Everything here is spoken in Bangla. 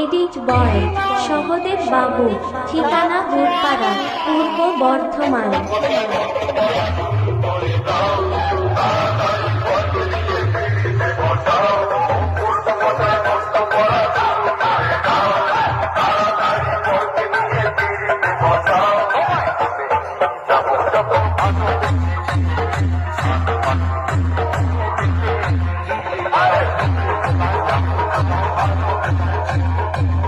এডিট বয় সহদেব বাবু ঠিকানা ঘুরপাড়া পূর্ব বর্ধমান। Thank you.